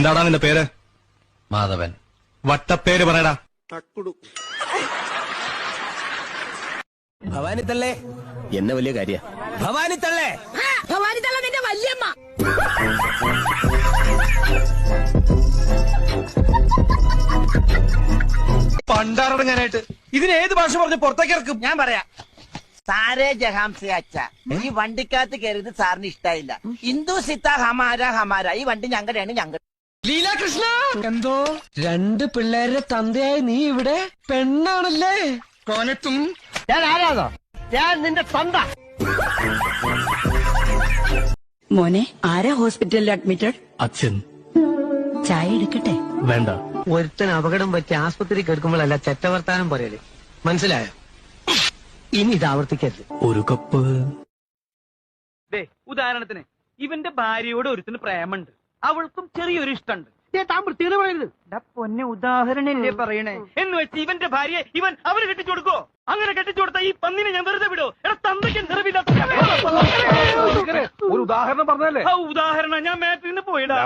എന്താടാ നിന്റെ പേര്? മാധവൻ. വട്ടപ്പേര് പറയടാ. ഭവാനി തള്ളേ എന്നെ വലിയ കാര്യ. ഭവാനി തള്ളേ ഭവാനി തള്ള നിന്റെ വല്യമ്മ. പണ്ടാറടങ്ങാനായിട്ട്. ഇതിന് ഏത് ഭാഷ പറഞ്ഞ് പുറത്തേക്ക് ഇറക്കും? ഞാൻ പറയാം. സാരേ ജഹാംസ അച്ഛ. ഈ വണ്ടിക്കകത്ത് കയറിയത് സാറിന് ഇഷ്ടായില്ല. ഹിന്ദു സിത്ത ഹമാര ഹമാര. ഈ വണ്ടി ഞങ്ങളുടെയാണ് ഞങ്ങൾ ലീലാകൃഷ്ണ! എന്തോ? രണ്ട് പിള്ളേരുടെ തന്തയായി നീ ഇവിടെ പെണ്ണാണല്ലേ? കോനത്തും ഞാൻ ആരാതോ ഞാൻ നിന്റെ തന്ത. മോനെ ആരാ ഹോസ്പിറ്റലിൽ അഡ്മിറ്റഡ്? അച്ഛൻ. ചായ എടുക്കട്ടെ? വേണ്ട. ഒരുത്തൻ അപകടം പറ്റി ആസ്പത്രി കിടക്കുമ്പോഴല്ല ചെറ്റവർത്താനം പറയൽ. മനസ്സിലായോ? ഇനി ഇത് ആവർത്തിക്കരുത്. ഒരു കപ്പ്. ദേ ഉദാഹരണത്തിന് ഇവന്റെ ഭാര്യയോട് ഒരുത്തിന് പ്രേമുണ്ട് അവൾക്കും ചെറിയൊരു ഇഷ്ടമുണ്ട് താൻ പറയരുത്. പൊന്നെ ഉദാഹരണല്ലേ പറയണേ? എന്ന് വെച്ച് ഇവന്റെ ഭാര്യ ഇവൻ അവർ കെട്ടിച്ചു കൊടുക്കോ അങ്ങനെ കെട്ടിച്ചു കൊടുത്ത ഈ പന്നിനെ ഞാൻ വെറുതെ വിടോ എടാ തന്തയ്ക്ക് നിറവില്ലാത്ത ഒരു ഉദാഹരണം പറഞ്ഞല്ലേ ആ ഉദാഹരണം ഞാൻ നിന്ന് പോയിടാ.